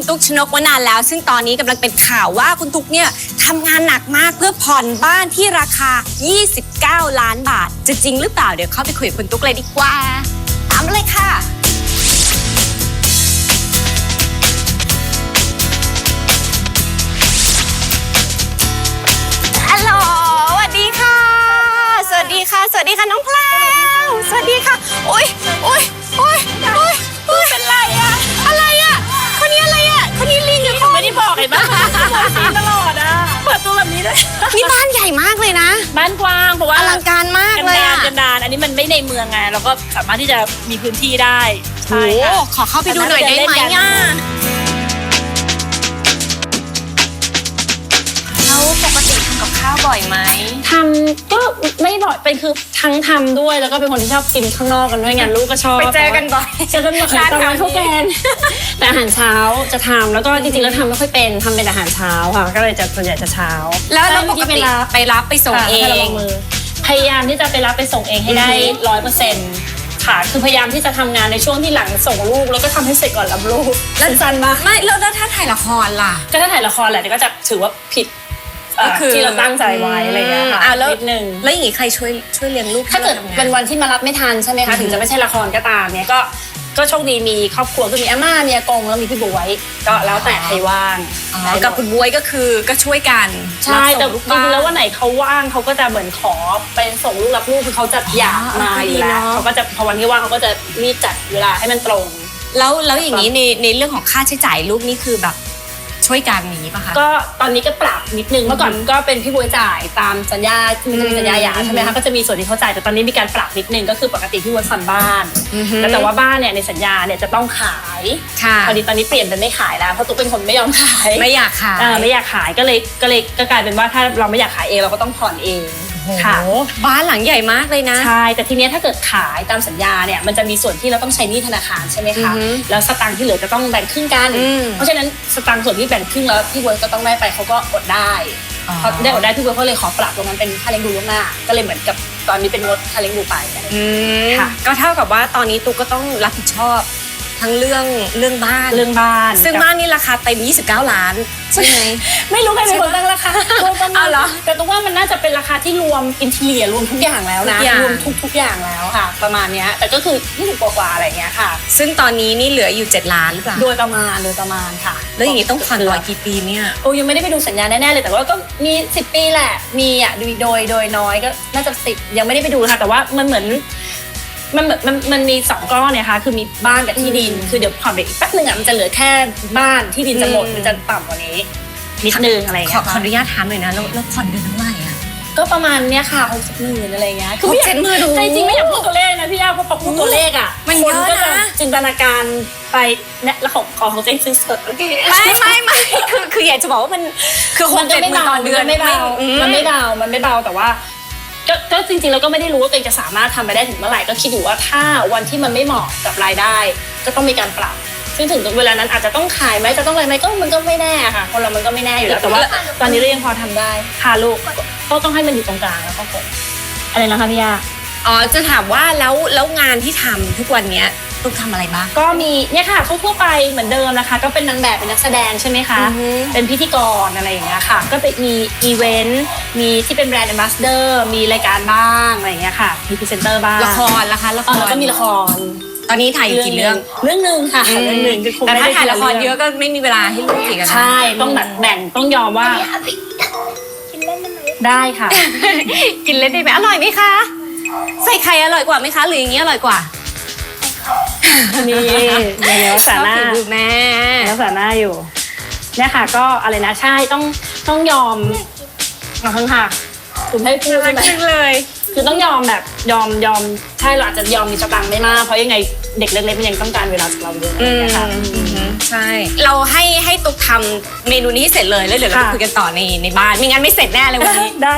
คุณตุ๊กชนกมานานแล้ว ซึ่งตอนนี้กำลังเป็นข่าวว่าคุณตุ๊กเนี่ยทำงานหนักมากเพื่อผ่อนบ้านที่ราคา 29 ล้านบาท จะจริงหรือเปล่าเดี๋ยวเข้าไปคุยกับคุณตุ๊กเลยดีกว่า ตามมาเลยค่ะ ฮัลโหลสวัสดีค่ะ สวัสดีค่ะ สวัสดีค่ะน้องแพลวสวัสดีค่ะ อุ้ยอุ้ย ไม่ได้บอกเห็นปะบอกซีตลอดอะ เปิดตัวแบบนี้เลยนี่บ้านใหญ่มากเลยนะ บ้านกว้างเพราะว่าอลังการมากกันเลยดานอะกันดานอันนี้มันไม่ในเมืองไงเราก็สามารถที่จะมีพื้นที่ได้โอ้ใช่ค่ะขอเข้าไปดูหน่อยได้ไหมอะแล้วปกติทำกับข้าวบ่อยไหมทำก็ไม่บ่อยเป็นคือ ทั้งทำด้วยแล้วก็เป็นคนที่ชอบกินข้างนอกกันด้วยงานลูกก็ชอบไปเจอกันบ่อยเจอกันบ่อยร้านตอนร้านอาหารข้าวแกงแต่อาหารเช้าจะทำแล้วก็จริงๆแล้วทำไม่ค่อยเป็นทำเป็นอาหารเช้าค่ะ ก็เลยจะส่วนใหญ่จะเช้าแล้วเราปกที่ติเวลาไปรับไปส่งเอค่ะให้ระวังมือพยายามที่จะไปรับไปส่งเองให้ได้อือฮึ ร้อยเปอร์เซ็นต์ค่ะ คือพยายามที่จะทำงานในช่วงที่หลังส่งลูกแล้วก็ทำให้เสร็จก่อนรับลูกสั้นๆมากไม่แล้วแล้วถ้าถ่ายละครล่ะ ก็ถ้าถ่ายละครแหละเดี๋ยวก็จะถือว่าผิดเอ่อ ก็คือที่เราตั้งใจไว้อะไรอย่างเงี้ยค่ะอ่าแล้วนิดนึง แล้วอย่างงี้ใครช่วยช่วยเลี้ยงลูกถ้าเกิดให้รทำงเป็นวันที่มารับไม่ทันใช่ไหมอืคะอฮึถึงจะไม่ใช่ละครก็ตามเนี่ยก็ก็โชคดีมีครอบครัวคือมีอาม่ามีอากงแล้วมีพี่บวยก็แล้วแต่ใครว่างอ๋อได้หมด กับคุณบวยก็คือก็ช่วยกันใช่รับแต่ส่งลูกจบ้าริงๆแล้วนวันไหนเขาว่างเขาก็จะเหมือนขอไปส่งลูกรับลูกคือเขาจะอยากอ๋อมาก็อดียู่แล้วเนอะ เขาก็จะพอวันที่ว่างเขาก็จะรีบจัดเวลาให้มันตรง แล้วแล้วอย่างนี้ในในเรื่องของค่าใช้จ่ายลูกนี่คือแบบ ช่วยกันอย่างนี้ป่ะคะ ก็ตอนนี้ก็ปรับนิดนึงเมื่อก่อนก็เป็นพี่บวยจ่ายตามสัญญาคือมันจะมีสัญญาหย่าใช่ไหมคะก็จะมีส่วนที่เขาจ่ายแต่ตอนนี้มีการปรับนิดนึงก็คือปกติพี่บวยผ่อนบ้านอือฮึแล้วแต่ว่าบ้านเนี่ยในสัญญาเนี่ยจะต้องขายค่ะพอดีตอนนี้เปลี่ยนเป็นไม่ขายแล้วเพราะตุ๊กเป็นคนไม่ยอมขายไม่อยากขาย เออไม่อยากขายก็เลยก็เลยก็กลายเป็นว่าถ้าเราไม่อยากขายเองเราก็ต้องผ่อนเอง ค่ะโอ้โหบ้านหลังใหญ่มากเลยนะ ใช่แต่ทีเนี้ยถ้าเกิดขายตามสัญญาเนี่ยมันจะมีส่วนที่เราต้องใช้หนี้ธนาคารใช่ไหมคะอือฮึแล้วสตางค์ที่เหลือจะต้องแบ่งครึ่งกัน อืม เพราะฉะนั้นสตางค์ส่วนที่แบ่งครึ่งแล้วพี่เวิร์กก็ต้องได้ไปเขาก็อดได้อ๋อเขาได้อดได้พี่เวิร์กก็เลยขอปรับตรงนั้นเป็นค่าเลี้ยงดูล่วงหน้า ก็เลยเหมือนกับตอนนี้เป็นงดค่าเลี้ยงดูไปอะไรอย่างเงี้ยอืมค่ะ ก็เท่ากับว่าตอนนี้ตุ๊กก็ต้องรับผิดชอบ ทั้งเรื่องเรื่องบ้าน เรื่องบ้านซึ่งบ้านนี่ราคาเต็ม 29 ล้าน ใช่ไหม ไม่รู้ใครเป็นคนตั้งราคาโดยประมาเอาณเหรอแต่ตรงว่ามันน่าจะเป็นราคาที่รวมอินทีเรียรวมทุกอย่างแล้วนะ ทุกอย่าง รวมทุกทุกอย่างแล้วค่ะ ประมาณเนี้ยแต่ก็คือ20กว่าๆอะไรอย่างเงี้ยค่ะ ซึ่งตอนนี้นี่เหลืออยู่ 7 ล้านหรือเปล่าโดยประมาณโดยประมาณค่ะแล้วอย่างนี้ต้องผ่อนรอยกี่ปีเนี่ย โอ้ยังไม่ได้ไปดูสัญญาแน่ๆเลยแต่ว่าก็มี 10 ปีแหละ มีอะโดยโดยโดยน้อยก็น่าจะสิบยังไม่ได้ไปดูค่ะ แต่ว่ามันเหมือน มันเหมือนมันมันมีสองก้อนเนี่ยค่ะคือมีบ้านกับที่ดิน คือเดี๋ยวผ่อนไปอีกแป๊บหนึงอะมันจะเหลือแค่บ้านที่ดินจะหมดอืมมันจะต่ำกว่านี้นิดนึงอะไรอย่างขเงี้อยขออนุญาตถามหน่อยนะแล้วแล้วผ่อนเดือนเท่าไหร่อะก็ประมาณเนี้ยค่ะหกสิบหมื่นอะไรเงี้ยหกสิบหมื่นใจจริงไม่อยากพูดตัวเลขนะพี่ย่าเพราะพอพูดตัวเลขอะมันคเยนอะก็จะนะจินตนาการไปเนี่ยแล้วของของของเจ๊ซื้อสดโอเคไม่ไม่ไม่คือคืออยากจะบอกว่ามันคือหมักนก็เจ็ดหไม่มื่นเบาต่อเดือนมันไม่เบาอืมันไม่เบา มันไม่เบาแต่ว่า ก็ก็จริงๆแล้วก็ไม่ได้รู้ว่าตัวเองจะสามารถทำไปได้ถึงเมื่อไหร่ก็คิดอยู่ว่าถ้าวันที่มันไม่เหมาะกับรายได้ ก็ต้องมีการปรับ ซึ่งถึงเวลานั้นอาจจะต้องขายไหมจะต้องอะไรไหมก็มันก็ไม่แน่ค่ะ คนเรามันก็ไม่แน่อยู่แล้วแต่ว่า ตอนนี้เรายังพอทำได้พาลูกก็ต้องให้มันอยู่ตรงกลางแล้วก็กดอะไรนะคะพี่ยา อ๋อจะถามว่าแล้วแล้วงานที่ทำทุกวันเนี้ยตุ๊กทำอะไรบ้าง ก็มีเนี่ยค่ะทั่วๆไปเหมือนเดิมนะคะ ก็เป็นนางแบบเป็นนักแสดงใช่ไหมคะ อือฮึ เป็นพิธีกรอะไรอย่างเงี้ยค่ะ ก็จะมีอีเวนต์มีที่เป็นแบรนด์ a m b a s s a d o r มีรายการบ้างอะไรอย่างเงี้ยค่ะ มีพรีเซนเตอร์บ้างละครละคะละคเออรแล้วก็มีละครตอนนี้ถ่ายอยู่กี่เรื่องเรื่องหนึ่งค่ะเรื่องหนึ่งคือคงแต่ไม่ถ้าได้ถ่ายละครงเยอะก็ไม่มีเวลาให้ลูกอีกอะนะ ใช่ต้องแบบแบ่งต้องยอมว่าได้ค่ะ กินเล่นได้ไหมอร่อยไหมคะ ใส่ไข่อร่อยกว่าไหมคะ หรืออย่างนี้อร่อยกว่านี่เดี๋ยวสาหน้าชอบฝีมือแม่รักษาหน้าอยู่ เนี่ยค่ะ ก็อะไรนะใช่ต้องต้องยอมเอาข้างค่ะคุณให้พูดใช่ไหมจริงเลย คือต้องยอมแบบยอมยอมใช่เราอาจจะยอมมีสตังค์ไม่มากเพราะยังไงเด็กเล็กๆมันยังต้องการเวลาจากเราเยอะอะไรอย่างเงี้ยค่ะใช่ เราให้ให้ตุ๊กทำเมนูนี้ให้เสร็จเลยแล้วเดี๋ยวเราค่ะไปคุยกันต่อในในบ้านไม่งั้นไม่เสร็จแน่เลยวันนี้ได้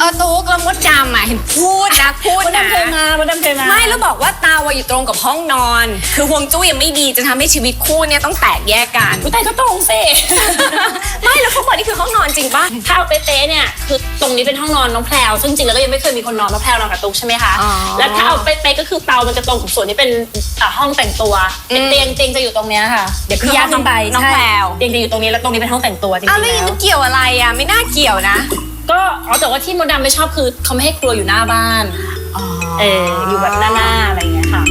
เออตุ๊กแล้วมดดำอะเห็นพูดนะพูดมดนะดำเคยมามดดำเคยมาไม่แล้วบอกว่าตาวาอยู่ตรงกับห้องนอน คือฮวงจุ้ยยังไม่ดีจะทำให้ชีวิตคู่เนี่ยต้องแตกแยกกันผู้ชายก็ตรงสิไม่แล้วเขาบอกนี่คือห้องนอนจริงป่ะถ้าเอาเป๊ะๆเนี่ยคือตรงนี้เป็นห้องนอนน้องแพรวซึ่งจริงแล้วก็ยังไม่เคยมีคนนอนน้องแพรวนอนกับตุ๊กใช่ไหมคะอ๋อแล้วถ้าเอาเป๊ะๆก็คือเตามันจะตรงกับส่วนที่เป็นอ่าห้องแต่งตัวเป็นเตียงเตียงจะอยู่ตรงเนี้ยค่ะเดี๋ยวพี่ย่าขึ้นไปน้องใช่แพรว เตียงจะอยู่ตรงนี้แล้วตรงนี้เป็นห้องแต่งตัวจริงอ้าวๆแล้วยังแล้วจะเกี่ยวอะไรอะไม่น่าเกี่ยวนะ ก็อ๋อแต่ว่าที่มดดำไม่ชอบคือเขาไม่ให้ครัวอยู่หน้าบ้านเอออยู่แบบหน้าๆอะไรอย่างเงี้ยค่ะ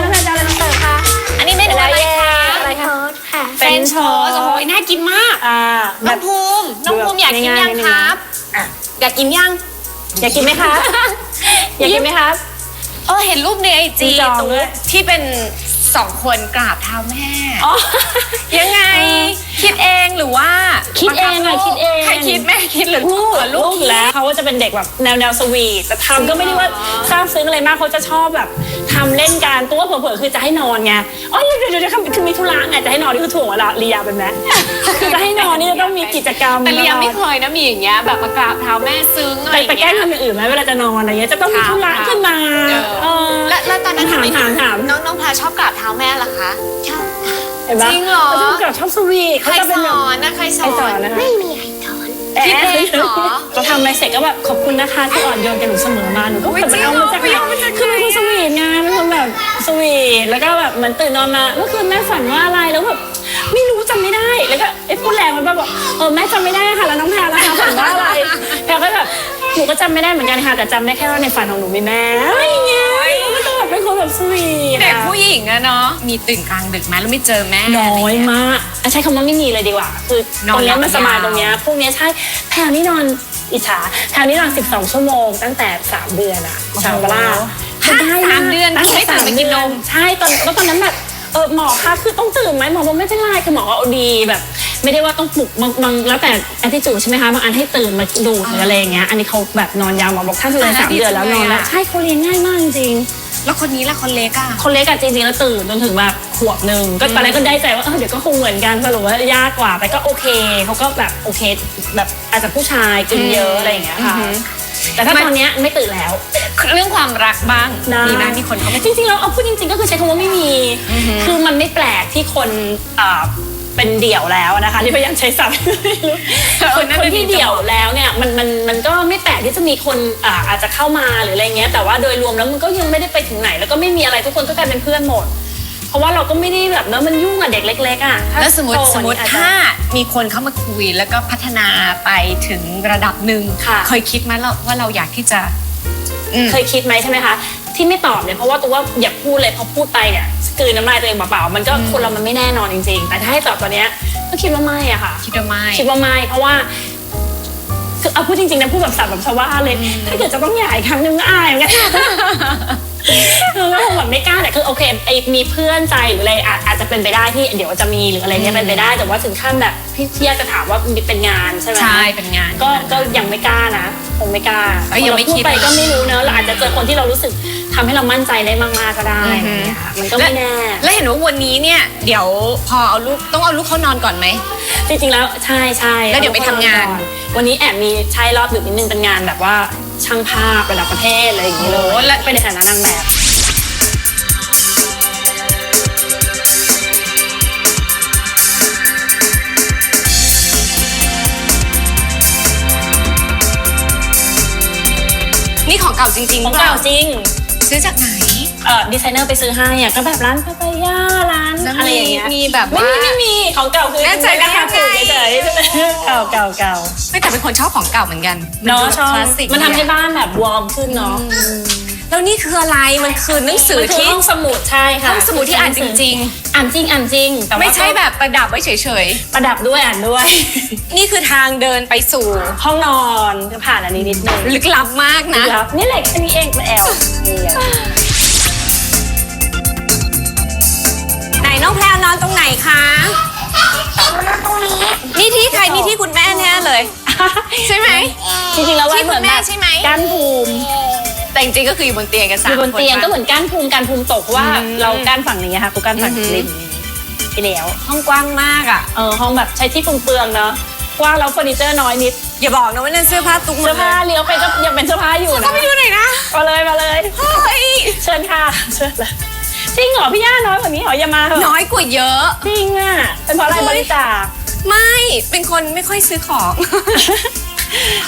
แล้วแม่จะอะไรมาเสิร์ฟคะอันนี้เมนูอะไรคะอะไรคะค่ะเฟรนช์โทสโอ้โหน่ากินมากอ่าแบน้อบงภูมิน้องภูมิอยากกินยังครับอะอยากกินยังอยากกินไหมคะอยากกินไหมคะเออเห็นรูปในไอจีมีจองตุ๊ด้วยกที่เป็นสองคนกราบเท้าแม่อ๋อยังไง คิดเองหรือว่าคิดเองอะบัคับลูกคิดเอง ใครคิดแม่คิดหรือลูกหรือลูลูกกอยู่แล้วเขาก็จะเป็นเด็กแบบแนวแนวสวีทแต่ทำก็ไม่ได้ว่าทราบซึ้งอะไรมากเขาจะชอบแบบทำเล่นกันตัวเผลอๆคือจะให้นอนไงอ๋อเดี๋ยวเดี๋ยวเดี๋ยวคือมีธุระไงจะให้นอนนี่คือถ่วงเวลาเรียเป็นไหมคือจะให้นอนนี่จะต้องมีกิจกรรมแต่เลียไม่เคยนะมีอย่างเงี้ยแบบมากราบเท้าแม่ซึ้งอะไรไปอย่างไปแกล้เงี้งย ทำอย่างอื่นไหมเวลาจะนอนอะไรเงี้ยจะต้องมีธุระครับขึ้นมาเออ เออ แล้วแล้วตอนนั้นถามทำไมถามถาม น้องน้องพาชอบกราบเท้าแม่ล่ะคะชอบ เห็นปะจริงเหรอ เขาจะแบบชอบสวีทใคเขารจะสเป็นแบบอนนะใครสใครสออนนนะคะไม่มีใครสอนคิดเองเหรอ เขาทำอะไรเสร็จก็แบบขอบคุณนะคะที่อ่อนโยนกับหนูเสมอมาหนูก็อุ๊ยแบบไปเอามาจากจริงเหรอไปเอามาจากไหน คือเป็นคนสวีทไงเป็นคนแบบสวีทแล้วก็แบบเหมือนตื่นนอนมาเมื่อคืนแม่ฝันว่าอะไรแล้วแบบไม่รู้จำไม่ได้แล้วก็เอ๊ะพูดแรงมันแบบบอกเออแม่จำไม่ได้ค่ะแล้วน้องแพรล่ะคะฝันว่าอะไรแพรก็แบบหนูก็จำไม่ได้เหมือนกันค่ะแต่จำได้แค่ว่าในฝันของหนูมีแม่อะไรอย่างเงี้ยมันก็จะ แบบเป็นคนแบบสวีทเด็กอะผู้หญิงอะเนาะมีตื่นกลางดึกไหมแล้วไม่เจอแม่น้อยะไรเงี้มากอะใช้คำว่าไม่มีเลยดีกว่า คือนอนตรงเนี้ยหลับมันสบายยาวตรงเนี้ยพวกเนี้ยใช่แพรนี่นอนอิจฉาแพรนี่นอน 12 ชั่วโมง ตั้งแต่ 3 เดือนอะสามเวลาฮะสามเดือนตั้งแต่ไม่ตื่สานมไปกิเดืนอนนม ใช่ตอนแล้วตอนนั้นแบบเออหมอคะคือต้องตื่นไหมหมอบอกไม่เป็นไรคือหมอว่าเอาดีแบบ ไม่ได้ว่าต้องปลุกบางบางแล้วแต่แอตติจูดใช่ไหมคะบางอันให้ตื่นมาดูดหรืออะไรอย่างเงี้ยอันนี้เขาแบบนอนยาวหมอบอกถ้าเลยสามเดือนแล้วนอนแล้วใช่เขาเลี้ยงง่ายมากจริงๆ แล้วคนนี้ล่ะคนเล็กอะคนเล็กอะจริงๆแล้วตื่นจนถึงแบบขวบหนึ่งก็ตอนแรกก็ได้ใจว่าเออเดี๋ยวก็คงเหมือนกันสรุปว่ายากกว่า แต่ก็โอเคเขาก็แบบโอเค แบบอาจจะผู้ชายกินเยอะอะไรอย่างเงี้ยค่ะแต่ถ้าตอนเนี้ยไม่ตื่นแล้ว เรื่องความรักบ้างนะมีไหมมีคนเขาไม่ จริงๆแล้วเอาพูดจริงๆก็คือใช้คำว่าไม่มี คือมันไม่แปลกที่คนอ่า เป็นเดี่ยวแล้วนะคะที่พยายามใช้ศัพท์คนคนที่เดี่ยวแล้วเนี่ยมันมันมันก็ไม่แปลกที่จะมีคนอ่าอาจจะเข้ามาหรืออะไรเงี้ยแต่ว่าโดยรวมแล้วมันก็ยังไม่ได้ไปถึงไหน แล้วก็ไม่มีอะไรทุกคนก็กลายเป็นเพื่อนหมด เพราะว่าเราก็ไม่ได้แบบเนอะมันยุ่งกับเด็กเล็กๆอะถ้าแล้วสมมติโกสว่มมตินี้อจจะถ้ามีคนเข้ามาคุยแล้วก็พัฒนาไปถึงระดับหนึ่งค่ะเคยคิดไหมเราว่าเราอยากที่จะอืมเคยคิดไหมใช่ไหมคะ ที่ไม่ตอบเนี่ยเพราะว่าตัวว่าอย่าพูดเลยเพราะพูดไปเนี่ยกลืนน้ำลายตัวเองเปล่าๆมันก็คนเรามันไม่แน่นอนจริง ๆ แต่ถ้าให้ตอบตอนเนี้ยก็คิดว่าไม่อะค่ะ คิดว่าไม่คิดว่าไม่เพราะว่าคือเอาพูดจริงๆนะพูดแบบสับแบบชาวบ้านเลย ถ้าเกิดจะต้องหย่าอีกครั้งนึงก็อายเหมือนกันคือก็คงแบบไม่กล้าแต่คือโอเคไอมีเพื่อนใจหรืออะไรอาจอาจจะเป็นไปได้ที่เดี๋ยวจะมีหรืออะไรเงี้ยเป็นไปได้ แต่ว่าถึงขั้นแบบพี่เทียจะถามว่าเป็นงานใช่ไหมใช่เป็นงานก็ก็ยังไม่กล้านะคงไม่กล้าเอ้ยยังไม่พอเราพูคิดไปก็ไม่รู้เนอะเราอาจจะเจอคนที่เรารู้สึก ทำให้เรามั่นใจได้มากๆก็ได้อืออะไรฮึเงี้ยค่ะมันก็ไม่แน่ แล้วเห็นว่าวันนี้เนี่ยเดี๋ยวพอเอาลูกต้องเอาลูกเขานอนก่อนไหม จริงๆแล้วใช่ใช่แล้วเดี๋ยวไปทำงาน วันนี้แอบมีใช่รอบดึกนิดนึงเป็นงานแบบว่าช่างภาพระดับประเทศอะไรอย่างนี้เลโอ้ยและไปในฐานะนางแบบนี่ของเก่าจริงๆของปล่เก่าจริง ซื้อจากไหน เอ่อดีไซเนอร์ไปซื้อให้อะก็แบบร้านปาปายาร้านแล้วอะไรมีอย่างเงี้ยมีแบบไม่ว่ามีไม่มีของเก่าคือแน่ใจได้ราคาถูกยังไงเฉยๆเก่าเก่าเก่าไม่แต่เป็นคนชอบของเก่าเหมือนกันเนาะดูแบบชอบคลาสสิกมันทำให้ดีอะบ้านแบบวอร์มขึ้นเนาะ แล้วนี่คืออะไรมันคือหนังสือมันคือที่ห้องสมุดใช่ค่ะห้องสมุดที่อ่านจริงอ่านจริงอ่านจริงแต่ๆ ว่าไม่ใช่แบบประดับไว้เฉยประดับด้วยอ่านด้วย ๆ นี่คือทางเดินไปสู่ห้องนอนก็ผ่านอันนี้นิดนึงลึกลับมากนะ ครับนี่แหละแค่นี้เองเป็นแอลนี่อะไหนน้องแพรวนอนตรงไหนคะตรงนี้นี่ที่ใครนี่ที่คุณแม่แน่เลย ใช่ไหม จริงๆแล้วที่ว่าเหมือนคุณแม่แบบใช่ไหมก้านภูมิ แต่จริงๆก็คืออยู่บนเตียงกันอสามยู่บนเตียงคก็เหมือนก้านภูมิการภูมิตกเพราะว่าอืมเราก้านฝั่งนี้ค่ะกูก้านฝั่งอือหือ ริมไปแล้วห้องกว้างมากอะเออห้องแบบใช้ที่เปลืองๆเนาะกว้างแล้วเฟอร์นิเจอร์น้อยนิดอย่าบอกนะว่านั่นเสื้อผ้าตุ๊กหมเสื้ดอเลผ้ายเลี้ยวไปก็ยังเป็นเสื้อผ้าอยู่นะเข้าไปดูหน่อยนะมาเลยมาเลย เฮ้ยเชิญค่ะเชิญเลยจริงเหรอพี่ย่าน้อยกว่านี้เหรออย่ามาเถอะน้อยกว่าเยอะ จริงอะเป็นเพราะอะไรบริจาคไม่เป็นคนไม่ค่อยซื้อของ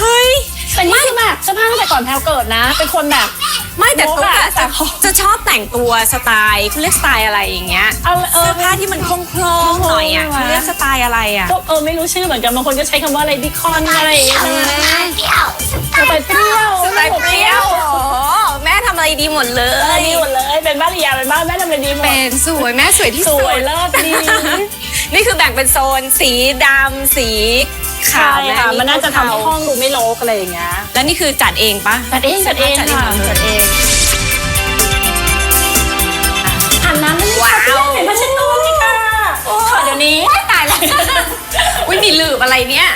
เฮ้ย แต่นี่คือแบบเสื้อผ้าตั้งแต่ก่อนแพลวเกิดนะ เป็นคนแบบ ไม่แต่ตุ๊กอะโบ๊ะอะจะจะชอบแต่งตัวสไตล์เขาเรียกสไตล์อะไรอย่างเงี้ยเอาเอเสื้ออผ้าที่มันโคร่งๆหน่อยอะโคร่งๆเขาเรียกสไตล์อะไรอะก็เออไม่รู้ชื่อเหมือนกันบางคนก็ใช้คำว่าอะไรดิคอนอะไรอย่างเงี้ยใช่ไหมเปรี้ยวสไตล์เปรี้ยวสไตล์เปรี้ยวโอ้แม่ทำอะไรดีหมดเลเออย ดีหมดเลยเป็นบ้านริยาเป็นบ้านแม่ทำอะไรดีหมด เป็นสวยแม่สวยที่สสุวยดเลิศดี นี่คือแบ่งเป็นโซน สีดำสี ขาวใช่ค่ะและมันน่าจะทำให้เทาห้องดูไม่รกอะไรอย่างเงี้ยแล้วนี่คือจัดเองปะจัดเองจัดเองจัดเองค่ะหมดเลยจัดเองอาบน้ำไม่ได้ว้าวเห็นพัชนูนี่ค่ะขอเดี๋ยวนี้ตายแล้วอุ้ยมีหลืบอะไรเนี่ย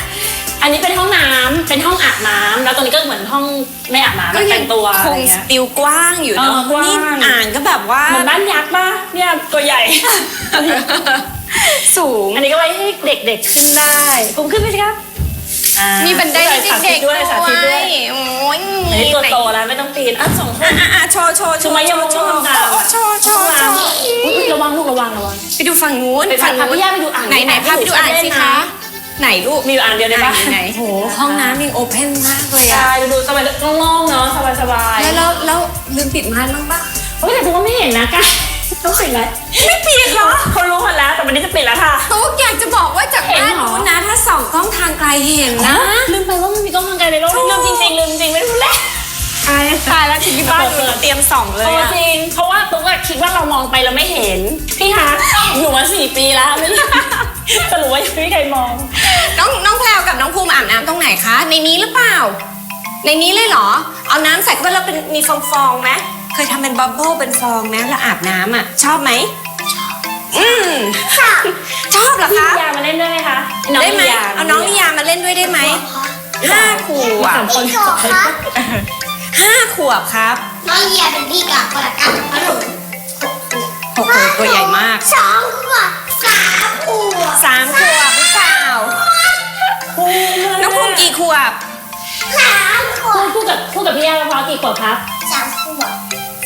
อันนี้เป็นห้องน้ำเป็นห้องอาบน้ำแล้วตรงนี้ก็เหมือนห้องไม่อาบน้ำแบบแต่งตัวคอะไรงสเงี้ยติลกว้างอยู่เนาะเออกว้างนี่อ่านก็แบบว่าเหมือนบ้านยักษ์ป่ะเนี่ยตัวใหญ่ สูง อันนี้ก็ไว้ให้เด็กๆขึ้นได้ผมขึ้นไหมสิครับอ่ามีบันไดให้สาธิเด็ตกๆด้วยสาธิตด้วยโอ้ยอันนี้ตัวโตแล้วไม่ต้องปีนอะสองคน อะอะโชว์โชว์โชชูว์ไม้ยังโชโชว์ว์โชทำว์ตาม โชว์โชว์โชว์อุ๊ยระวังลูกระวังระวัง ไปดูฝั่งนู้นไปพาฝั่งนู้นพี่ย่าไปดูอ่างไหนไหนอ่างพาไปดูอ่างที่สิเล่นคะนะไหนลูกมีอยู่อ่างเดียวในบ้านไหนโหห้องน้ำยังโอเพนมากเลยใช่อะดูสบายโล่งๆเนาะสบายแล้วแล้วแล้วลืมปิดม่านบ้างปะๆเฮ้ยแต่ดูว่าไม่เห็นนะกันต้องปิดแล้ว ไม่ปิดเหรอเขารู้หมดแล้วแต่วันนี้จะปิดแล้วค่ะ ตุ๊กอยากจะบอกว่าจากเห็นบ้านเหรอนู้นนะ ถ้าส่องกล้องทางไกลเห็นนะ ลืมไปว่ามันมีกล้องทางไกลในโลกลืมจริงๆลืมจริงไม่รู้แหละตายตายแล้วถึงที่บ้านหนูเตรียมส่องเลยเอออะจริง เพราะว่าตุ๊กอะคิดว่าเรามองไปเราไม่เห็น พี่คะอยู่มาสี่ปีแล้วไม่รู้สรุปว่ายังไม่มีใครมอง น้องน้องแพลวกับน้องภูมิอาบน้ำตรงไหนคะ ในนี้หรือเปล่า ในนี้เลยเหรอ เอาน้ำใส่เข้าไปแล้วเป็นมีฟองฟองๆไหมเคยทำเป็นบับเบิ้ลเป็นฟองไหมแล้วอาบน้ำอะ ชอบไหม อืมชอบเหรอพี่คะยามาเล่นด้วยไหมคะได้ไหมลิยเอาน้องลิยามาเล่นด้วยได้ไหมห้าขวสาบมคนพี่กอครับห้าขวบครับ น้องเหยียเป็นพี่กับคนละกันพะหลงโอ้โหตัวใหญ่มากสองขวบสามขวบสามขวบหรือเปล่าน้องภูมิกี่ขวบสามขวพูบดพูดกับพูดกับพี่ยาเพราะกี่ขวบครับสามขวบ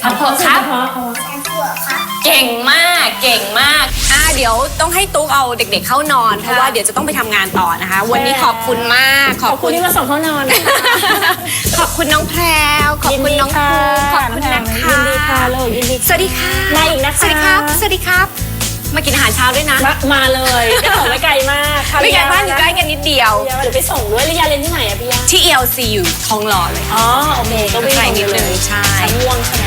ครับผมครับเพราะเพราะสามขวบครับ เก่งมากเก่งมากอ่าเดี๋ยวต้องให้ตุ๊กเอาเด็ก ๆ เข้านอน เพราะว่าเดี๋ยวจะต้องไปทำงานต่อนะคะ วันนี้ขอบคุณมากขขออบบคุคุณณ ที่มาส่งเขานอนนะคะขอบคุณน้องแพรวขอบคุณน้องภูมิขอบคุณนะคะ ยินดีค่ะเลยยินดี สวัสดีค่ะมาอีกนะคะ สวัสดีครับ สวัสดีครับ มากินอาหารเช้าด้วยนะ มามาเลยได้ของไม่ไกลมากค่ะไม่ไกลบ้านอยู่ใกล้กันนิดเดียวพี่ยาเดี๋ยวไปส่งด้วยลิยาเรียนที่ไหนอะพี่ยาที่ ELC อยู่ทองหล่อเลย อ๋อโอเคก็วิ่งไกลตรงนิดนึงใช่ชั้นม่วงใช่ไหม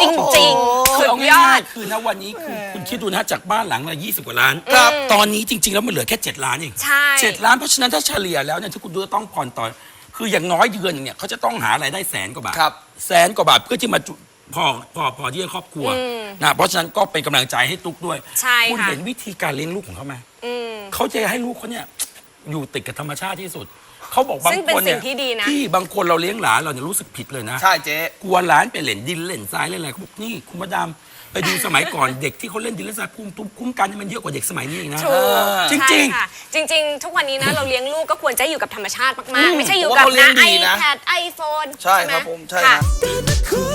จริงๆคืสุอดเอายอง่ายด ๆคือนะวันนี้คือคุณคิดดูนะจากบ้านหลังละ20 กว่าล้านครับตอนนี้จริง ๆ แล้วมันเหลือแค่ 7 ล้านเองใช่ เจ็ดล้านเพราะฉะนั้นถ้าเฉลี่ยแล้วเนี่ยที่คุณดูจะต้องผ่อนต่อ คืออย่างน้อยเดือนหนึ่งเนี่ยเขาจะต้องหารายได้แสนกว่าบาทครับ แสนกว่าบาทเพื่อที่มาจุพอพอพอที่จะครอบครัวนะเพราะฉะนั้นก็เป็นกำลังใจให้ตุ๊กด้วยใช่คุณค่ะ เห็นวิธีการเลี้ยงลูกของเขาไหม อืม เขาจะให้ลูกเขาเนี่ยอยู่ติดกับธรรมชาติที่สุด เขาบอกบางซึ่งเป็นคนเนี่ยสิ่งที่ดีนะที่บางคนเราเลี้ยงหลานเราเนี่ยรู้สึกผิดเลยนะ ใช่เจ๊ กลัวหลานไปเล่นดินเล่นทรายเล่นอะไรเขาบอกนี่คุณมาดามไปดูสมัยก่อนเด็กที่เขาเล่นดินเล่นทรายภูมิคุ้มกันเนี่ยมันเยอะกว่าเด็กสมัยนี้อีกนะ ถูกจริงๆใช่ค่ะจริง ๆ ทุกวันนี้นะเราเลี้ยงลูกก็ควรจะอยู่กับธรรมชาติมาก ๆ ไม่ใช่อยู่ผมกับว่าเขาเลี้ยนะงดีนะ iPad iPhone ใช่ครับไหผมใช่ค่ะครับ